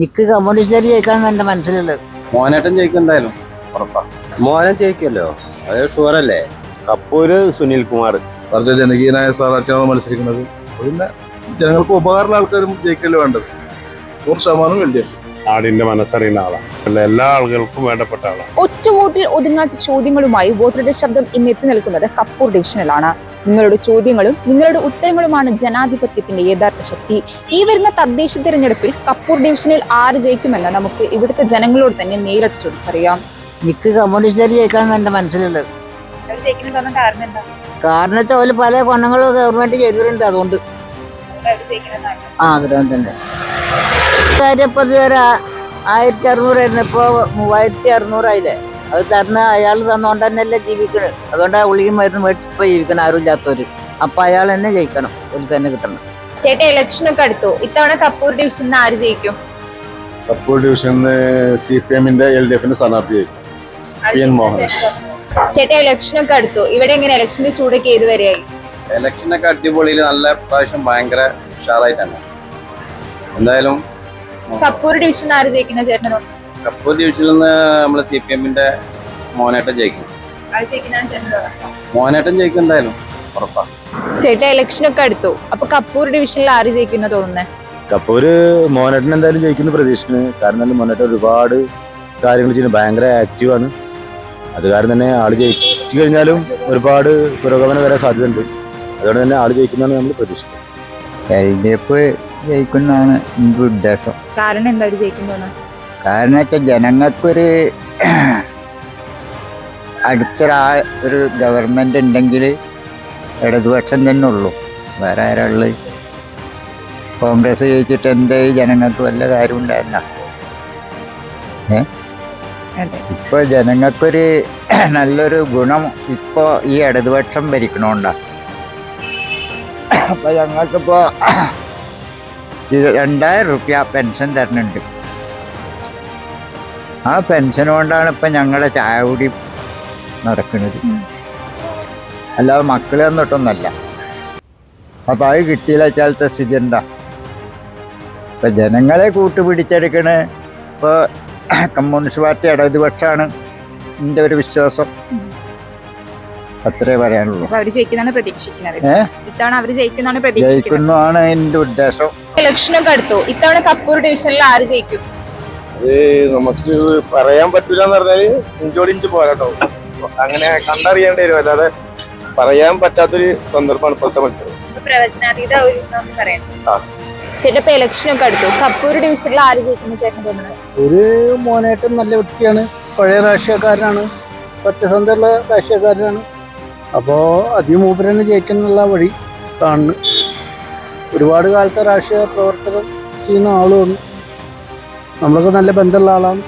നിക്ക് communist ജയിക്കാന്ന് എന്റെ മനസ്സിലുള്ളത്. മോനേട്ടൻ ജയിക്കും എന്തായാലും ഉറപ്പാ. മോനെ ജയിക്കുമല്ലോ? അത് ഷുവറല്ലേ കപ്പൂര് സുനിൽ കുമാർ. വളരെ ജനകീയനായ സ്ഥാനാർത്ഥിയാണ് മത്സരിക്കുന്നത്? പിന്നെ ജനങ്ങൾക്ക് ഉപകാരമുള്ള ആൾക്കാരും ജയിക്കല്ലോ വേണ്ടത്. നൂറ് ശതമാനം എൽ ഡി എഫ്. നാടിന്റെ മനസ്സറിയുന്ന ആളാണ്. എല്ലാ ആളുകൾക്കും വേണ്ടപ്പെട്ട ആളാണ്. ഒറ്റ വോട്ടിൽ ഒതുങ്ങാത്ത ചോദ്യങ്ങളുമായി വോട്ടറുടെ ശബ്ദം ഇന്ന് എത്തി നിൽക്കുന്നത് കപ്പൂർ ഡിവിഷനിലാണ്. നിങ്ങളുടെ ചോദ്യങ്ങളും നിങ്ങളുടെ ഉത്തരങ്ങളുമാണ് ജനാധിപത്യത്തിന്റെ യഥാർത്ഥ ശക്തി. ഈ വരുന്ന തദ്ദേശ തിരഞ്ഞെടുപ്പിൽ കപ്പൂർ ഡിവിഷനിൽ ആര് ജയിക്കുമെന്ന് നമുക്ക് ഇവിടുത്തെ ജനങ്ങളോട് തന്നെ നേരിട്ട് ചോദിച്ചറിയാം. നിക്ക് കമ്മ്യൂണിസ്റ്റ് ജയിക്കണം എന്റെ മനസ്സിലുള്ളത് കാരണം വെച്ചാൽ ഓൽ പല ഗുണങ്ങളും ഗവൺമെന്റ് ചെയ്തിട്ടുണ്ട് അതുകൊണ്ട്. ആഗ്രഹം തന്നെ. ഇതുവരെ ആയിരത്തി അറുന്നൂറായിരുന്നു ഇപ്പൊ മൂവായിരത്തി അറുന്നൂറായില്ലേ അത് തരുന്ന അയാൾ തന്നോണ്ട് തന്നെയല്ലേ ജീവിക്കുന്നത് അതുകൊണ്ട് ഉള്ളിയും മരുന്ന് മേടിച്ച് ഇപ്പൊ ജീവിക്കണം ആരും ഇല്ലാത്തവര് അപ്പൊ അയാൾ തന്നെ ജയിക്കണം ഒരു തന്നെ കിട്ടണം. ചേട്ടാ ഇലക്ഷൻ ഒക്കെ അടുത്തു. ഇത്തവണ കപ്പൂർ ഡിവിഷനിൽ ആര് ജയിക്കും? കപ്പൂർ ഡിവിഷനിൽ സി പി എമ്മിന്റെ എൽ ഡി എഫിന്റെ സ്ഥാനാർത്ഥി പി എൻ മോഹൻ ഇലക്ഷൻ ഒക്കെ അടുത്തു. ഇവിടെ എങ്ങനെ ഇലക്ഷന്റെ ചൂടൊക്കെ ഏത് വരെയായി? ഇലക്ഷനൊക്കെ അടിപൊളിയിൽ നല്ല പ്രാവശ്യം ഭയങ്കര ഉഷാറായിട്ടാണ്. എന്തായാലും കപ്പൂർ ഡിവിഷൻ ആര് ജയിക്കുന്ന ചേട്ടന് കപ്പൂർ ഡിവിഷനിൽ നിന്ന് നമ്മളെ സി പി എമ്മിന്റെ മോനേട്ടൻ ജയിക്കും. ജയിക്കുന്നതാണ് മോനേട്ടൻ ജയിക്കും എന്തായാലും ഉറപ്പാ. ചേട്ടാ ഇലക്ഷൻ ഒക്കെ അടുത്തു. അപ്പൊ കപ്പൂർ ഡിവിഷനിൽ ആര് ജയിക്കുന്ന തോന്നുന്നേ? കപ്പൂര് മോനേട്ടൻ എന്തായാലും ജയിക്കുന്ന പ്രതീക്ഷിക്കുന്നു. കാരണം മോനേട്ടൻ ഒരുപാട് കാര്യങ്ങൾ ചെയ്യുന്നു. ഭയങ്കര ആക്റ്റീവാണ് അത് കാരണം തന്നെ ആൾ ജയിച്ചു കഴിഞ്ഞാലും ഒരുപാട് പുരോഗമനം വരാൻ സാധ്യതയുണ്ട്. അതുകൊണ്ട് തന്നെ ആൾ ജയിക്കുന്നതാണ് നമ്മൾ പ്രതീക്ഷിക്കുന്നത്. എൽ ഡി എഫ് ജയിക്കുന്നതാണ് എന്റെ ഉദ്ദേശം. കാരണം എന്താ അവർ ജയിക്കുന്ന കാരണം വെച്ചാൽ ജനങ്ങൾക്കൊരു അടുത്തൊരാ ഒരു ഗവൺമെന്റ് ഉണ്ടെങ്കിൽ ഇടതുപക്ഷം തന്നെ ഉള്ളൂ. വേറെ ആരാൾ കോൺഗ്രസ് ജയിച്ചിട്ട് എന്തേ ജനങ്ങൾക്ക് വല്ല കാര്യം ഉണ്ടായിരുന്ന? ഏ? ഇപ്പൊ ജനങ്ങൾക്കൊരു നല്ലൊരു ഗുണം ഇപ്പോ ഈ ഇടതുപക്ഷം ഭരിക്കണോണ്ടാ. അപ്പൊ ഞങ്ങൾക്കിപ്പോ രണ്ടായിരം റുപ്യ പെൻഷൻ തരുന്നുണ്ട്. ആ പെൻഷൻ കൊണ്ടാണ് ഇപ്പം ഞങ്ങളുടെ ചായ കുടി നടക്കുന്നത്. അല്ലാതെ മക്കളെ തൊട്ടൊന്നല്ല അപ്പം അത് കിട്ടിയില്ല വെച്ചാലത്തെ സ്ഥിതി എന്താ? ഇപ്പം ജനങ്ങളെ കൂട്ടുപിടിച്ചെടുക്കണ. ഇപ്പോൾ കമ്മ്യൂണിസ്റ്റ് പാർട്ടി ഇടതുപക്ഷമാണ് എന്റെ ഒരു വിശ്വാസം. അത്രേ പറയാനുള്ളൂ. ജയിക്കുന്നതാണ് എന്റെ ഉദ്ദേശം. ഇലക്ഷൻ ഒക്കെ അടുത്തു. ഇത്തവണ കപ്പൂർ ഡിവിഷനിൽ ആര് ജയിക്കും? അത് നമുക്ക് പറയാൻ പറ്റൂല എന്ന് പറഞ്ഞാൽ ഇഞ്ചോടി ഇഞ്ച് പോരാട്ടോ അങ്ങനെ കണ്ടറിയേണ്ടി വരും. അല്ലാതെ പറയാൻ പറ്റാത്തൊരു സന്ദർഭമാണ് ഇപ്പോഴത്തെ മത്സരം. പ്രവചനാതീത ഒരു നമുക്ക് പറയാം ഇപ്പൊ ഇലക്ഷനൊക്കെ അടുത്തു. കപ്പൂർ ഡിവിഷനിൽ ആര് ജയിക്കുന്ന ചേട്ടൻ തോന്നുന്നത് ഒരു മോനേട്ടൻ നല്ല വ്യക്തിയാണ്. പഴയ രാഷ്ട്രീയക്കാരനാണ്. സത്യസന്ധയുള്ള രാഷ്ട്രീയക്കാരനാണ്. അപ്പോൾ അതിമൂപ്പരനെ ജയിക്കാനുള്ള വഴി കാണുന്നു. ഒരുപാട് കാലത്തെ രാഷ്ട്രീയ പ്രവർത്തനം ചെയ്യുന്ന ആളുമാണ് നമ്മളൊക്കെ നല്ല ബന്ധമുള്ള ആളാണ്.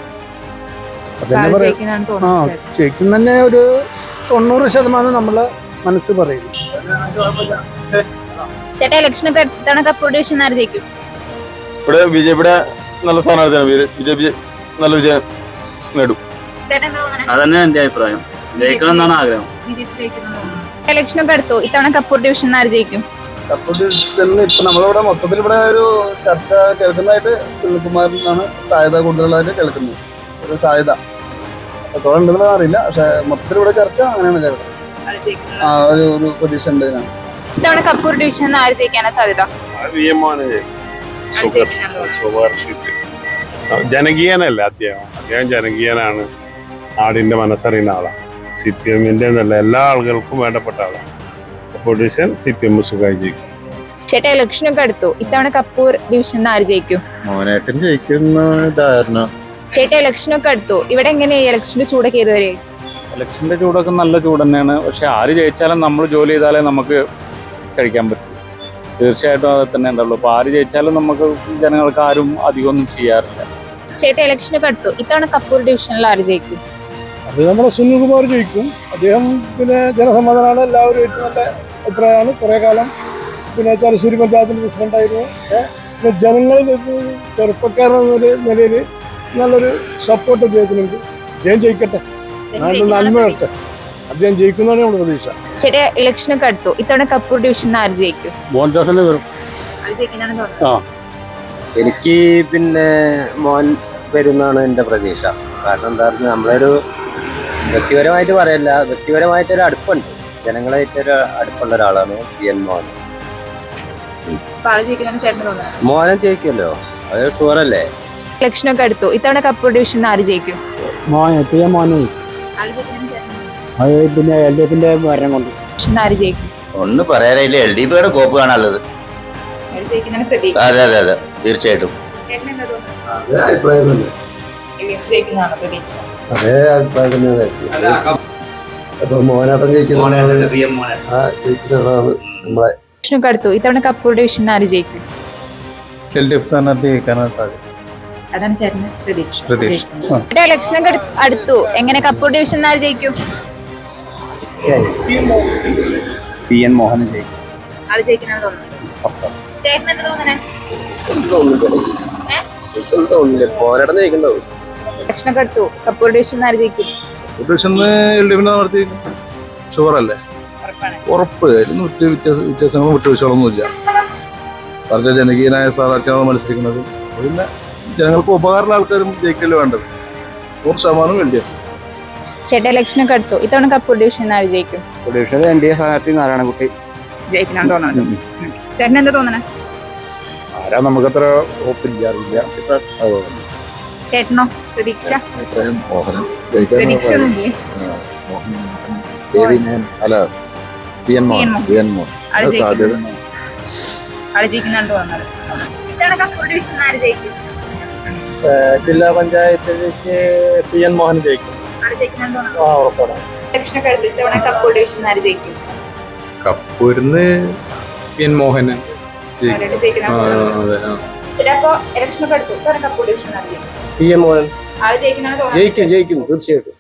അതന്നെ ആര് ആ ചേക്കും? തന്നെ ഒരു തൊണ്ണൂറ് ശതമാനം നമ്മളെ മനസ്സ് പറയും. ചേട്ടാ ഇത്തവണ കപ്പൂർ ഡിവിഷൻ ആര് ജയിക്കും. ഇവിടെ ബി ജെ പിയുടെ നല്ല സ്ഥാനാർത്ഥിയാണ് ബി ജെ പി നല്ല വിജയം നേടും. ചേട്ടൻ എന്താ തോന്നുന്നത് അതന്നെ എന്റെ അഭിപ്രായം. ജയിക്കണം എന്നാണ് ആഗ്രഹം. ഇലക്ഷനൊക്കെ എടുത്തു ഇത്തവണ കപ്പൂർ ഡിവിഷൻ ആര് ജയിക്കും. കപ്പൂർ ഡിവിഷനിൽ ഇപ്പൊ നമ്മളിവിടെ മൊത്തത്തിൽ ഇവിടെ ഒരു ചർച്ച കേൾക്കുന്നതായിട്ട് സുനിൽകുമാറിനാണ് സാധ്യത കൂടുതലായിട്ട് കേൾക്കുന്നത്. ഒരു സാധ്യത. എത്രത്തോളം ഉണ്ടെന്നുള്ളത് അറിയില്ല. പക്ഷെ മൊത്തത്തിൽ ഇവിടെ ചർച്ച അങ്ങനെയാണ് കേൾക്കുന്നത്. ആ ഒരു ഒരു പ്രതീക്ഷ ഉണ്ട് ഇതിനാണ്. ഇത്തവണ കപ്പൂർ ഡിവിഷൻ ആര് ജയിക്കാനാണ് സാധ്യത? ജനകീയനല്ല അദ്ദേഹം. അദ്ദേഹം ജനകീയനാണ്. നാടിന്റെ മനസ്സറിയുന്ന ആളാണ്. സി പി എമ്മിന്റെ എന്നല്ല എല്ലാ ആളുകൾക്കും വേണ്ടപ്പെട്ട ആളാണ്. പൊളിറ്റീഷ്യൻ സി പി എം സുഖമായി ജയിക്കും. ചേട്ടാ ഇലക്ഷൻ ഒക്കെ അടുത്തു. ഇത്തവണ കപ്പൂർ ഡിവിഷൻ ആര് ജയിക്കും? മോനേട്ടൻ ജയിക്കുന്ന ധാരണ. ചേട്ടാ ഇലക്ഷൻ ഒക്കെ അടുത്തു. ഇവിടെ എങ്ങനെ ഇലക്ഷന്റെ ചൂടൊക്കെ ഇതുവരെ ഇലക്ഷന്റെ ചൂടൊക്കെ നല്ല ചൂട് തന്നെയാണ്. പക്ഷെ ആര് ജയിച്ചാലും നമ്മൾ ജോലി ചെയ്താലേ നമുക്ക് കഴിക്കാൻ പറ്റും. തീർച്ചയായിട്ടും അത് തന്നെ ഉണ്ടാവുള്ളൂ. അപ്പൊ ആര് ജയിച്ചാലും നമുക്ക് ജനങ്ങൾക്ക് ആരും അധികം ഒന്നും ചെയ്യാറില്ല. ചേട്ടാ ഇലക്ഷൻ ഒക്കെ അടുത്തു. ഇത്തവണ കപ്പൂർ ഡിവിഷനിൽ ആര് ജയിക്കും? അത് നമ്മുടെ സുനിൽകുമാർ ജയിക്കും. അദ്ദേഹം പിന്നെ ജനസമ്മതനാണ്. എല്ലാവരും ഏറ്റവും നല്ല അഭിപ്രായമാണ്. കുറേ കാലം പിന്നെ തലശ്ശേരി പഞ്ചായത്തിന്റെ പ്രസിഡന്റായിരുന്നു പിന്നെ ജനങ്ങളിൽ ചെറുപ്പക്കാരൻ എന്ന നിലയിൽ നല്ലൊരു സപ്പോർട്ട് അദ്ദേഹത്തിനുണ്ട്. അദ്ദേഹം ജയിക്കട്ടെ. നല്ല നന്മയുണ്ട് അദ്ദേഹം ജയിക്കുന്നതാണ് നമ്മുടെ പ്രതീക്ഷ. ചേട്ടാ ഇലക്ഷനൊക്കെ അടുത്തു? ഇത്തവണ കപ്പൂർ ഡിവിഷൻ ആര് ജയിക്കും? മോഹൻദാസിന് വരും. ആ. എനിക്ക് പിന്നെ മോൻ വരുന്നാണ് എന്റെ പ്രതീക്ഷ. കാരണം എന്താ പറഞ്ഞാൽ നമ്മളൊരു വ്യക്തിപരമായിട്ട് പറയല്ല. വ്യക്തിപരമായിട്ടൊരു അടുപ്പുണ്ട്. ജനങ്ങളായിട്ടൊരു അടുപ്പുള്ള ഒരാളാണ് പി എൻ മോഹൻ മോഹനം ജയിക്കുമല്ലോ? അത് ടൂറല്ലേ ഇലക്ഷനൊക്കെ അടുത്തു. ഇത്തവണ കപ്പ് ഡിവിഷൻ ആര് ജയിക്കും? മോനെ പി എം ചേട്ടന് അത് പിന്നെ എൽ ഡി എഫിന്റെ ഭരണം കൊണ്ട്. ആര് ജയിക്കും? ഒന്ന് പറയാനില്ല എൽ ഡി പിയുടെ കോപ്പ് കാണാനുള്ളത്. അതെ അതെ അതെ. തീർച്ചയായിട്ടും. അതേ അഭിപ്രായം തന്നെ. അതെ അഭിപ്രായം തന്നെയാണ് അപ്പൊ മോനാട്ടം ജയിക്കുന്ന ആ ജയിക്കുന്നതാണ് നമ്മളെ. ഇലക്ഷനൊക്കെ അടുത്തു. ഇത്തവണ കപ്പൂർ ഡിവിഷൻ ആര് ജയിക്കും? എൽ ഡി എഫ് സ്ഥാനാർത്ഥി ജയിക്കാനാണ് സാധ്യത. അതാണ് ചേട്ടന് പ്രതീക്ഷ. പ്രതീക്ഷ. ആ. ഇവിടെ ഇലക്ഷനൊക്കെ അടു- അടുത്തു. എങ്ങനെ കപ്പൂർ ഡിവിഷൻ ആര് ജയിക്കും? പി എൻ മോഹൻ ജയിക്കും. ആൾ ജയിക്കുന്നതാണ് തോന്നുന്നത്. ചേട്ടൻ എന്താ തോന്നണേ? തോന്നുന്നില്ല. മോനാട്ടം ജയിക്കണ്ടാവും ഇലക്ഷനൊക്കെ അടുത്തു. കപ്പൂർ ഡിവിഷൻ ആര് ജയിക്കും. പൊളിറ്റീഷന് എൽ ഡി എഫിനെ നടത്തി ഷുവറല്ലേ ഉറപ്പ്. അതിൽ വിട്ട് വ്യത്യാസ വ്യത്യാസങ്ങളും വിട്ടുവീഴ്ചകളൊന്നുമില്ല പറഞ്ഞ ജനകീയനായ സ്ഥാനാർത്ഥിയാണ് മത്സരിക്കുന്നത്. പിന്നെ ജനങ്ങൾക്ക് ഉപകാരമുള്ള ആൾക്കാരും ജയിക്കല്ലേ വേണ്ടത്? നൂറ് ശതമാനം എൽ ഡി എഫ്. ചേട്ടൻ ഇലക്ഷനൊക്കെ എടുത്തു ഇത്തവണ കപ്പൂർ ഡിവിഷൻ ആര് ജയിക്കും? പ്രതീക്ഷ എൻ ഡി എ സ്ഥാനാർത്ഥി ജയിക്കണം തോന്നുന്നത് ചേട്ടൻ എന്താ തോന്നണേ? ആരാ നമുക്കത്ര ഉറപ്പില്ല അറിയില്ല ചേട്ടനോ? പ്രതീക്ഷ? അഭിപ്രായം അല്ല P N Mohan, P N Mohan. ആൾ സാധ്യത ജയിക്കും. ആൾ ജയിക്കുന്നതാണ് തോന്നുന്നത് ഇത്തവണ കപ്പൂർ ഡിവിഷൻ ആര് ജയിക്കും? ജില്ലാ പഞ്ചായത്തിലേക്ക് പി എൻ മോഹൻ ജയിക്കും. ജയിക്കും? കപ്പൂരിന്ന് പി എൻ മോഹനൻ ആരാണ് അപ്പൊ ഇലക്ഷനൊക്കെ അടുത്തു ഇത്തവണ കപ്പൂർ ഡിവിഷൻ മോഹൻ ആൾ ജയിക്കുന്നതാണ് തോന്നുന്നത്. ജയിക്കും ജയിക്കും. തീർച്ചയായിട്ടും.